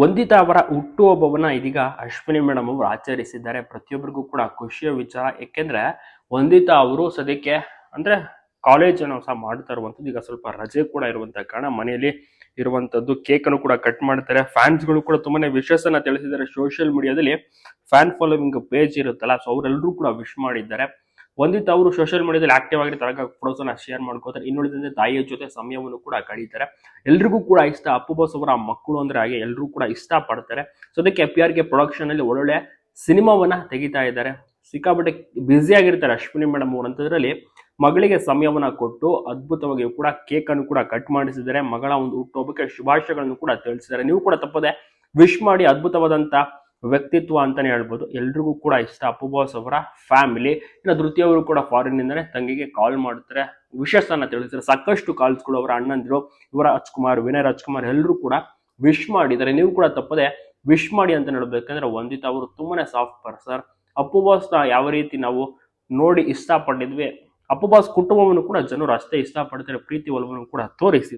ವಂದಿತಾ ಅವರ ಹುಟ್ಟುಹಬ್ಬವನ್ನ ಇದೀಗ ಅಶ್ವಿನಿ ಮೇಡಮ್ ಅವರು ಆಚರಿಸಿದ್ದಾರೆ. ಪ್ರತಿಯೊಬ್ಬರಿಗೂ ಕೂಡ ಖುಷಿಯ ವಿಚಾರ. ಏಕೆಂದ್ರೆ ವಂದಿತಾ ಅವರು ಸದ್ಯಕ್ಕೆ ಅಂದ್ರೆ ಕಾಲೇಜ್ ಅನ್ನು ಸಹ ಮಾಡ್ತಾ ಇರುವಂತದ್ದು ಈಗ ಸ್ವಲ್ಪ ರಜೆ ಕೂಡ ಇರುವಂತ ಕಾರಣ ಮನೆಯಲ್ಲಿ ಇರುವಂತದ್ದು ಕೇಕ್ ಅನ್ನು ಕೂಡ ಕಟ್ ಮಾಡ್ತಾರೆ. ಫ್ಯಾನ್ಸ್ಗಳು ಕೂಡ ತುಂಬಾನೇ ವಿಶಸ್ ಅನ್ನ ತಿಳಿಸಿದ್ದಾರೆ ಸೋಷಿಯಲ್ ಮೀಡಿಯಾದಲ್ಲಿ ಫ್ಯಾನ್ ಫಾಲೋವಿಂಗ್ ಪೇಜ್ ಇರುತ್ತಲ್ಲ ಸೊ ಅವರೆಲ್ಲರೂ ಕೂಡ ವಿಶ್ ಮಾಡಿದ್ದಾರೆ. ವಂದಿತ್ ಅವರು ಸೋಷಿಯಲ್ ಮೀಡಿಯಾದಲ್ಲಿ ಆಕ್ಟಿವ್ ಆಗಿ ತರಕ ಫೋಟೋಸ್ನ ಶೇರ್ ಮಾಡ್ಕೋತಾರೆ ಇನ್ನುಳಿದಂತೆ ತಾಯಿಯ ಜೊತೆ ಸಮಯವನ್ನು ಕೂಡ ಕಳೀತಾರೆ. ಎಲ್ರಿಗೂ ಕೂಡ ಇಷ್ಟ. ಅಪ್ಪು ಬಾಸ್ ಅವರ ಮಕ್ಕಳು ಅಂದ್ರೆ ಹಾಗೆ ಎಲ್ಲರೂ ಕೂಡ ಇಷ್ಟ ಪಡ್ತಾರೆ. ಸೊ ಅದಕ್ಕೆ ಪಿ ಆರ್ ಕೆ ಪ್ರೊಡಕ್ಷನ್ ಅಲ್ಲಿ ಒಳ್ಳೊಳ್ಳೆ ಸಿನಿಮಾವನ್ನ ತೆಗಿತಾ ಇದ್ದಾರೆ. ಸಿಕ್ಕಾಪಟ್ಟೆ ಬ್ಯುಸಿ ಆಗಿರ್ತಾರೆ ಅಶ್ವಿನಿ ಮೇಡಮ್ ಅಂತದ್ರಲ್ಲಿ ಮಗಳಿಗೆ ಸಮಯವನ್ನ ಕೊಟ್ಟು ಅದ್ಭುತವಾಗಿ ಕೂಡ ಕೇಕ್ ಅನ್ನು ಕೂಡ ಕಟ್ ಮಾಡಿಸಿದ್ದಾರೆ. ಮಗಳ ಒಂದು ಹುಟ್ಟುಹಬ್ಬಕ್ಕೆ ಶುಭಾಶಯಗಳನ್ನು ಕೂಡ ತಿಳಿಸಿದ್ದಾರೆ. ನೀವು ಕೂಡ ತಪ್ಪದೆ ವಿಶ್ ಮಾಡಿ ಅದ್ಭುತವಾದಂತ ವ್ಯಕ್ತಿತ್ವ ಅಂತಲೇ ಹೇಳ್ಬೋದು. ಎಲ್ರಿಗೂ ಕೂಡ ಇಷ್ಟ. ಅಪ್ಪು ಬಾಸ್ ಅವರ ಫ್ಯಾಮಿಲಿ. ಇನ್ನು ಧೃತಿ ಅವರು ಕೂಡ ಫಾರಿನ್ ಇಂದಾನೆ ತಂಗಿಗೆ ಕಾಲ್ ಮಾಡ್ತಾರೆ. ವಿಶೇಷನ ತಿಳಿಸ್ತಾರೆ. ಸಾಕಷ್ಟು ಕಾಲ್ಸ್ಗಳು ಅವರ ಅಣ್ಣಂದಿರು, ಇವರ ರಾಜ್ಕುಮಾರ್, ವಿನಯ್ ರಾಜ್ಕುಮಾರ್ ಎಲ್ಲರೂ ಕೂಡ ವಿಶ್ ಮಾಡಿದ್ದಾರೆ. ನೀವು ಕೂಡ ತಪ್ಪದೆ ವಿಶ್ ಮಾಡಿ ಅಂತ ಹೇಳ್ಬೇಕಂದ್ರೆ ವಂದಿತ ಅವರು ತುಂಬಾನೇ ಸಾಫ್ಟ್ ಪರ್ಸನ್ ಅಪ್ಪು ಬಾಸ್ನ ಯಾವ ರೀತಿ ನಾವು ನೋಡಿ ಇಷ್ಟಪಟ್ಟಿದ್ವಿ, ಅಪ್ಪು ಬಾಸ್ ಕುಟುಂಬವನ್ನು ಕೂಡ ಜನರು ಅಷ್ಟೇ ಇಷ್ಟಪಡ್ತಾರೆ. ಪ್ರೀತಿ ಒಲವನ್ನು ಕೂಡ ತೋರಿಸಿ.